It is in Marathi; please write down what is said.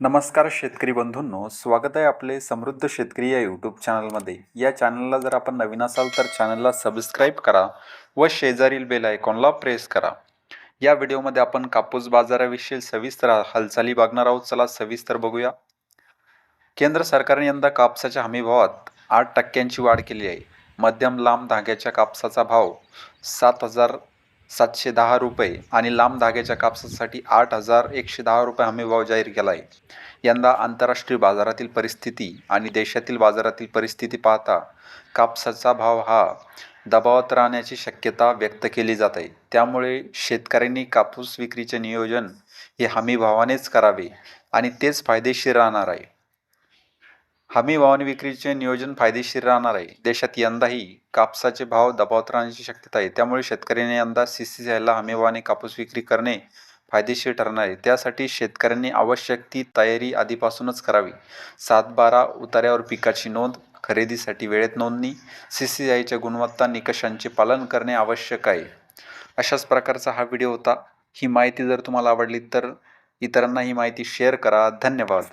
नमस्कार शेतकरी बंधूंनो स्वागत आहे आपले समृद्ध शेतकरी या यूट्यूब चॅनलमध्ये या चॅनलला जर आपण नवीन असाल तर चॅनलला सबस्क्राईब करा व शेजारील बेल आयकॉनला प्रेस करा. या व्हिडिओमध्ये आपण कापूस बाजाराविषयी सविस्तर हालचाली बघणार आहोत. चला सविस्तर बघूया. केंद्र सरकारने यंदा कापसाच्या हमीभावात आठ टक्क्यांची वाढ केली आहे. मध्यम लांब धाग्याच्या कापसाचा भाव सात हजार सातशे दहा रुपये आणि लांब धाग्याच्या कापसासाठी आठ हजार एकशे दहा रुपये हमीभाव जाहीर केला आहे यंदा आंतरराष्ट्रीय बाजारातील परिस्थिती आणि देशातील बाजारातील परिस्थिती पाहता कापसाचा भाव हा दबावात राहण्याची शक्यता व्यक्त केली जात. आहे त्यामुळे शेतकऱ्यांनी कापूस विक्रीचे नियोजन हे हमीभावानेच करावे आणि तेच फायदेशीर राहणार आहे. हमी वाहन विक्रीचे नियोजन फायदेशीर राहणार आहे. देशात यंदाही कापसाचे भाव दबावात राहण्याची शक्यता आहे. त्यामुळे शेतकऱ्यांनी यंदा सी सी सी आयला हमी कापूस विक्री करणे फायदेशीर ठरणार आहे. त्यासाठी शेतकऱ्यांनी आवश्यक ती तयारी आधीपासूनच करावी. सात बारा उतार्यावर पिकाची नोंद खरेदीसाठी वेळेत नोंदणी सी सी आयच्या गुणवत्ता निकषांचे पालन करणे आवश्यक आहे. अशाच प्रकारचा हा व्हिडिओ होता. ही माहिती जर तुम्हाला आवडली तर इतरांना ही माहिती शेअर करा. धन्यवाद.